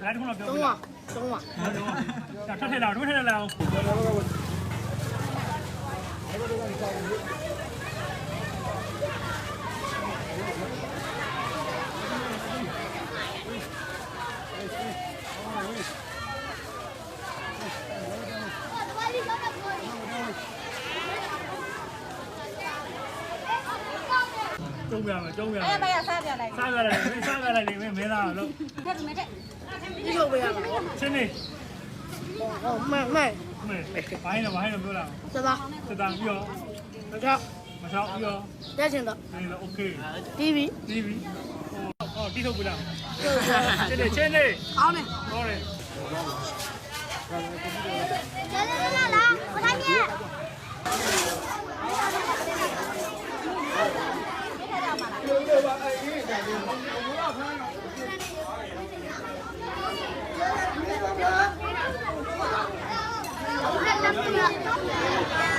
等我等我。两车车两车车辆来来来 တုံးပြမယ်တုံးပြမယ်အဲ့ဘာရစားပြလိုက်စားပြလိုက်မင်းစားပြလိုက်လေမင်းမင်းသားလို့ထက်မယ်ထက်ဒီလိုပဲရမှာချင်းနေဟောမဲမဲမဲဘိုင်းတော့ဘိုင်းတော့ပြောလာစသားစသားပြီးတော့မချောက်မချောက်ပြီးတော့တက်ချင်တော့အေးလား okay တီးပြီတီးပြီဟောဟောတီးထုတ်ပြလာချင်းနေချင်းနေအောင်းနေဟောတယ် Thank you.